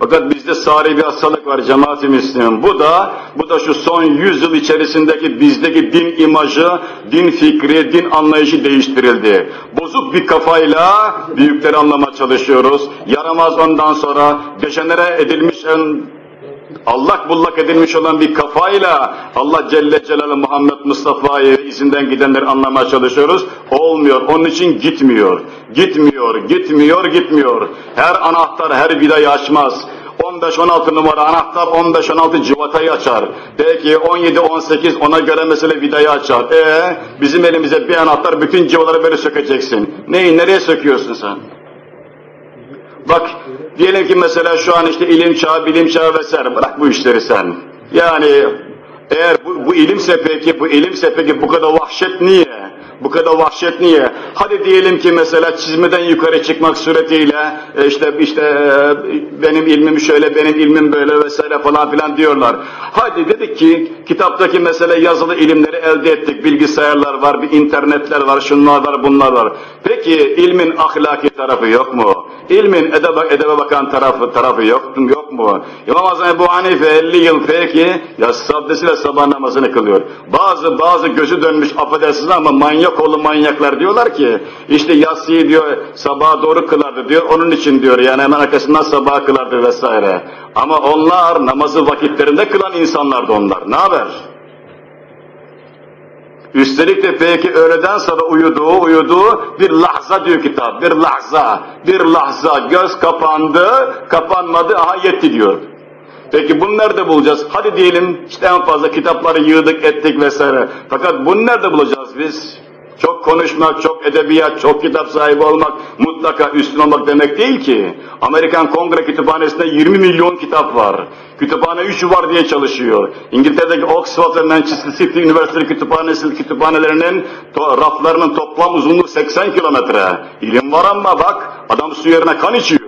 Fakat bizde sari bir hastalık var cemaat-i Müslüman. Bu da, bu da şu son 100 yıl içerisindeki bizdeki din imajı, din fikri, din anlayışı değiştirildi. Bozuk bir kafayla büyükleri anlamaya çalışıyoruz. Yaramaz ondan sonra dejenere edilmiş en allak bullak edilmiş olan bir kafayla Allah Celle Celaluhu Muhammed Mustafa'yı izinden gidenleri anlamaya çalışıyoruz. Olmuyor. Onun için gitmiyor. Gitmiyor, gitmiyor, gitmiyor. Her anahtar her vidayı açmaz. 15-16 numara anahtar 15-16 civatayı açar. Belki 17-18 ona göre mesele vidayı açar. E bizim elimize bir anahtar bütün civaları böyle sökeceksin. Neyi nereye söküyorsun sen? Bak diyelim ki mesela şu an işte ilim çağı, bilim çağı vesaire bırak bu işleri sen. Yani eğer bu, bu ilimse peki, bu ilimse peki bu kadar vahşet niye? Bu kadar vahşet niye? Hadi diyelim ki mesela çizmeden yukarı çıkmak suretiyle e, işte işte e, benim ilmim şöyle, benim ilmim böyle vesaire falan filan diyorlar. Hadi dedik ki kitaptaki mesele yazılı ilimleri elde ettik. Bilgisayarlar var, bir internetler var, şunlar var, bunlar var. Peki ilmin ahlaki tarafı yok mu? İlmin edebe, edebe bakan tarafı tarafı yok, yok mu? İmam Azam Ebu Hanife 50 yıl peki ya saddesiyle sabah namazını kılıyor. Bazı bazı gözü dönmüş affedersiniz ama manyak oğlu manyaklar diyorlar ki işte yatsıyı diyor sabaha doğru kılardı diyor. Onun için diyor yani hemen arkasından sabah kılardı vesaire. Ama onlar namazı vakitlerinde kılan insanlardı onlar. Ne haber? Üstelik de peki öğleden sonra uyuduğu uyuduğu bir lahza diyor kitap. Bir lahza, bir lahza. Göz kapandı, kapanmadı, aha yetti diyor. Peki bunu nerede bulacağız? Hadi diyelim işte en fazla kitapları yığdık ettik vesaire. Fakat bunu nerede bulacağız biz? Çok konuşmak, çok edebiyat, çok kitap sahibi olmak mutlaka üstün olmak demek değil ki. Amerikan Kongre Kütüphanesi'nde 20 milyon kitap var. Kütüphane 3 var diye çalışıyor. İngiltere'deki Oxford ve Manchester City Üniversitesi kütüphanesi kütüphanelerinin to raflarının toplam uzunluğu 80 kilometre. İlim var ama bak adam su yerine kan içiyor.